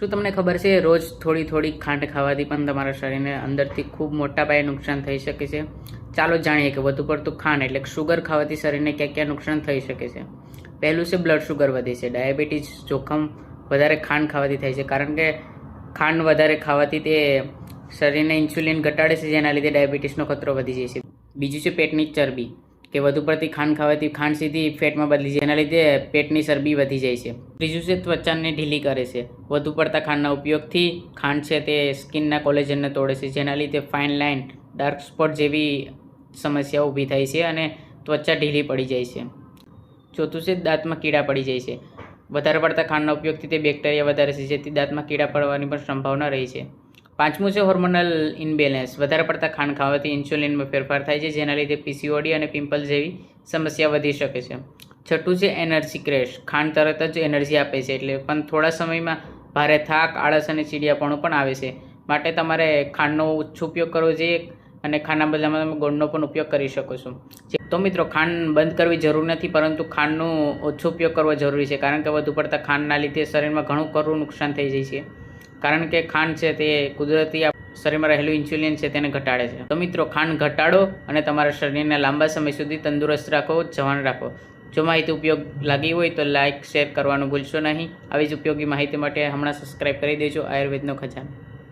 શું તમને ખબર છે, રોજ થોડી થોડી ખાંડ ખાવાથી પણ તમારા શરીરને અંદરથી ખૂબ મોટા પાયે નુકસાન થઈ શકે છે. ચાલો જાણીએ કે વધુ પડતું ખાંડ એટલે શુગર ખાવાથી શરીરને ક્યાં ક્યાં નુકસાન થઈ શકે છે. પહેલું છે બ્લડ શુગર વધે છે. ડાયાબિટીસ જોખમ વધારે ખાંડ ખાવાથી થાય છે. કારણ કે ખાંડ વધારે ખાવાથી તે શરીરને ઇન્સ્યુલિન ઘટાડે છે, જેના લીધે ડાયાબિટીસનો ખતરો વધી જાય છે. બીજું છે પેટની ચરબી. કે વધુ પડતી ખાંડ ખાવાથી ખાંડ સીધી ફેટમાં બદલી જાય. એના લીધે પેટની ચરબી વધી જાય છે. ત્રીજું છે ત્વચાને ઢીલી કરે છે. વધુ પડતા ખાંડના ઉપયોગથી ખાંડ છે તે સ્કિનના કોલેજનને તોડે છે, જેના લીધે ફાઇન લાઇન, ડાર્ક સ્પોટ જેવી સમસ્યા ઊભી થાય છે અને ત્વચા ઢીલી પડી જાય છે. ચોથું છે દાંતમાં કીડા પડી જાય છે. વધારે પડતા ખાંડના ઉપયોગથી તે બેક્ટેરિયા વધારે છે, જેથી દાંતમાં કીડા પડવાની પણ સંભાવના રહી છે. પાંચમું છે હોર્મોનલ ઇનબેલેન્સ વધારે પડતા ખાંડ ખાવાથી ઇન્સ્યુલિનમાં ફેરફાર થાય છે, જેના લીધે પીસીઓડી અને પિમ્પલ જેવી સમસ્યા વધી શકે છે. છઠ્ઠું છે એનર્જી ક્રેશ ખાંડ તરત જ એનર્જી આપે છે, એટલે પણ થોડા સમયમાં ભારે થાક, આળસ અને ચીડિયાપણું પણ આવે છે. માટે તમારે ખાંડનો ઓછો ઉપયોગ કરવો જોઈએ અને ખાંડના બદલામાં તમે ગોળનો પણ ઉપયોગ કરી શકો છો. તો મિત્રો, ખાંડ બંધ કરવી જરૂર નથી, પરંતુ ખાંડનો ઓછો ઉપયોગ કરવો જરૂરી છે, કારણ કે વધુ પડતા ખાંડના લીધે શરીરમાં ઘણું ખરું નુકસાન થઈ જાય છે. કારણ કે ખાંડ છે તે કુદરતી શરીરમાં રહેલું ઇન્સ્યુલિન છે તેને ઘટાડે છે. તો મિત્રો, ખાંડ ઘટાડો અને તમારા શરીરને લાંબા સમય સુધી તંદુરસ્ત રાખો, જવાન રાખો. જો માહિતી ઉપયોગ લાગી હોય તો લાઇક શેર કરવાનું ભૂલશો નહીં. આવી જ ઉપયોગી માહિતી માટે હમણાં સબસ્ક્રાઇબ કરી દેજો, આયુર્વેદનો ખજાનો.